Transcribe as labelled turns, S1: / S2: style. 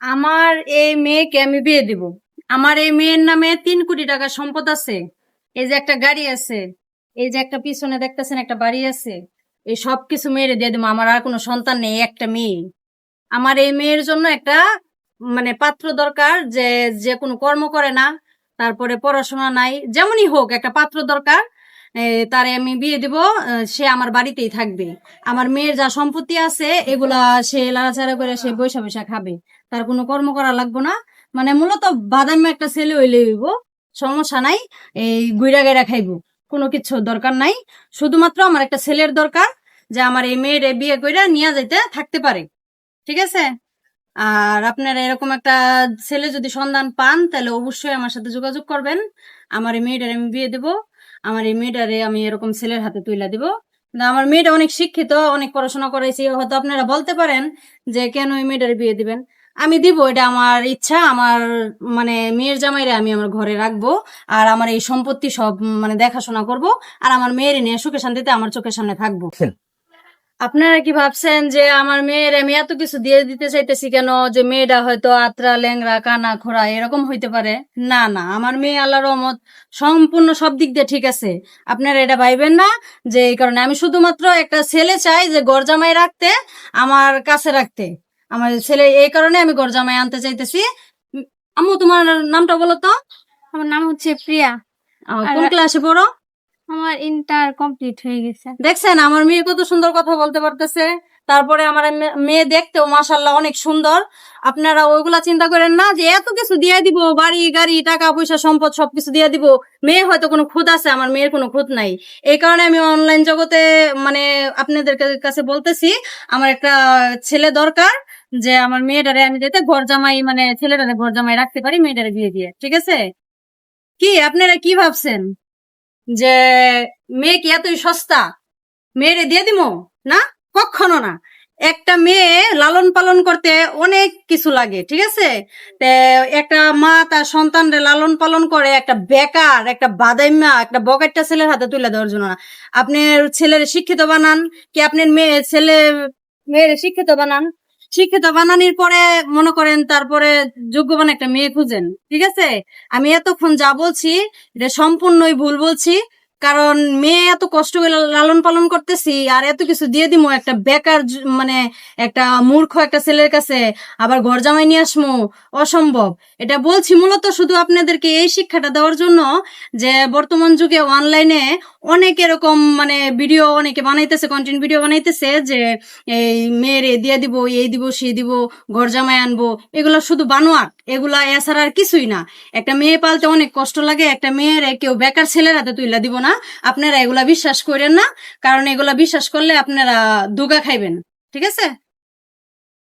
S1: আমার এই মেয়েকে আমি বিয়ে দিব। আমার এই মেয়ের নামে তিন কোটি টাকা সম্পদ আছে। এই যে একটা গাড়ি আছে, এই যে একটা পিছনে দেখতেছেন একটা বাড়ি আছে, এই সব কিছু মেয়েরে দিয়ে দেবো। আমার আর কোনো সন্তান নেই, একটা মেয়ে। আমার এই মেয়ের জন্য একটা মানে পাত্র দরকার যে যে কোনো কর্ম করে না, তারপরে পড়াশোনা নাই, যেমনই হোক, একটা পাত্র দরকার। তারে আমি বিয়ে দিব সে আমার বাড়িতেই থাকবে। আমার মেয়ের যা সম্পত্তি আছে, এগুলা সে লাড়াচাড়া করে সে বৈশা বৈশা খাবে। তার কোনো কর্ম করা লাগবে না। মানে মূলত বাদামি একটা ছেলে হইলে হইব, সমস্যা নাই, এই গুইরা গাইরা খাইব, কোনো কিছু দরকার নাই। শুধুমাত্র আমার একটা ছেলের দরকার, যে আমার এই মেয়ের বিয়ে কইরা নিয়ে যাইতে থাকতে পারে। ঠিক আছে? আর আপনারা এরকম একটা ছেলে যদি সন্ধান পান, তাহলে অবশ্যই আমার সাথে যোগাযোগ করবেন। আমার এই মেয়েটার আমি বিয়ে দেব। আমার এই মেয়েটারে আমি এরকম ছেলের হাতে তুইলা দিব। আমার মেয়েটা অনেক শিক্ষিত, অনেক পড়াশোনা করেছি, হয়তো আপনারা বলতে পারেন যে কেন এই মেয়েটারে বিয়ে দিবেন? আমি দিব, এটা আমার ইচ্ছা, আমার মানে মেয়ের জামাইরে আমি আমার ঘরে রাখব, আর আমার এই সম্পত্তি সব মানে দেখাশোনা করব, আর আমার মেয়ের নিয়ে সুখে শান্তিতে আমার চোখের সামনে থাকব। আপনারা কি ভাবছেন যে আমার মেয়ের আমি এত কিছু দিয়ে দিতে চাইতেছি কেন? যে মেয়েটা হয়তো আত্রা ল্যাংরা কানা খোড়া এরকম হইতে পারে? না না আমার মেয়ে আল্লাহ রহমত সম্পূর্ণ সব দিক দিয়ে ঠিক আছে। আপনারা এটা ভাইবেন না যে এই কারণে আমি শুধুমাত্র একটা ছেলে চাই যে গরজামাই রাখতে আমার কাছে রাখতে। আমার ছেলে এই কারণে আমি গরজামাই আনতে চাইতেছি। আম্মু তোমার নামটা বলো তো।
S2: আমার নাম হচ্ছে প্রিয়া।
S1: কোন ক্লাসে পড়ো?
S2: আমার ইন্টার কমপ্লিট হয়ে গেছে।
S1: দেখছেন, আমার মেয়ে কত সুন্দর কথা বলতে পারতেছে। তারপরে আমার মেয়ে দেখতেও মাসাল্লাহ অনেক সুন্দর। আপনারা ওইগুলা চিন্তা করেন না যে এত কিছু দিয়ে দিব, বাড়ি, গাড়ি, টাকা, পয়সা, সম্পদ, সবকিছু দিয়ে দিব। মেয়ে হয়তো কোনো খুদ আছে, আমার মেয়ের কোনো খুদ নাই। এই কারণে আমি অনলাইন জগতে মানে আপনাদের কাছে বলতেছি, আমার একটা ছেলে দরকার, যে আমার মেয়েটারে আমি যাতে ঘর জামাই মানে ছেলেটারে ঘর জামাই রাখতে পারি, মেয়েটারে বিয়ে দিয়ে। ঠিক আছে? কি, আপনারা কি ভাবছেন? যে মেয়ে কি এতই সস্তা? মেয়েরে দিয়ে দিব না? কখনো না। একটা মেয়ে লালন পালন করতে অনেক কিছু লাগে, ঠিক আছে? একটা মা তার সন্তানরে লালন পালন করে, একটা বেকার, একটা বাদাইমা, একটা বকেটটা ছেলের হাতে তুলে দেওয়ার জন্য না। আপনার ছেলের শিক্ষিত বানান, কি আপনার মেয়ে ছেলে, মেয়ের শিক্ষিত বানান? শিক্ষিত বানানির পরে মনে করেন তারপরে যোগ্যবান একটা মেয়ে খুঁজেন, ঠিক আছে? আমি এতক্ষণ যা বলছি, এটা সম্পূর্ণই ভুল বলছি। কারণ মেয়ে এত কষ্ট করে লালন পালন করতেছি, আর এত কিছু দিয়ে দিব একটা বেকার মানে একটা মূর্খ একটা ছেলের কাছে আবার ঘর জামাই নিয়ে আসমো, অসম্ভব। এটা বলছি মূলত শুধু আপনাদেরকে এই শিক্ষাটা দেওয়ার জন্য যে বর্তমান যুগে অনলাইনে অনেক এরকম মানে ভিডিও অনেকে বানাইতেছে কন্টেন্ট ভিডিও বানাইতেছে যে এই মেয়ের এ দিয়ে দিব, এই দিব, সে দিব, ঘর জামাই আনব, এগুলো শুধু বানোয়ার এগুলা এছাড়া আর কিছুই না। একটা মেয়ে পালতে অনেক কষ্ট লাগে, একটা মেয়ের কেউ বেকার ছেলের হাতে তুইলা দিব না। আপনারা এগুলা বিশ্বাস করেন না, কারণ এগুলা বিশ্বাস করলে আপনারা দুগা খাইবেন। ঠিক আছে?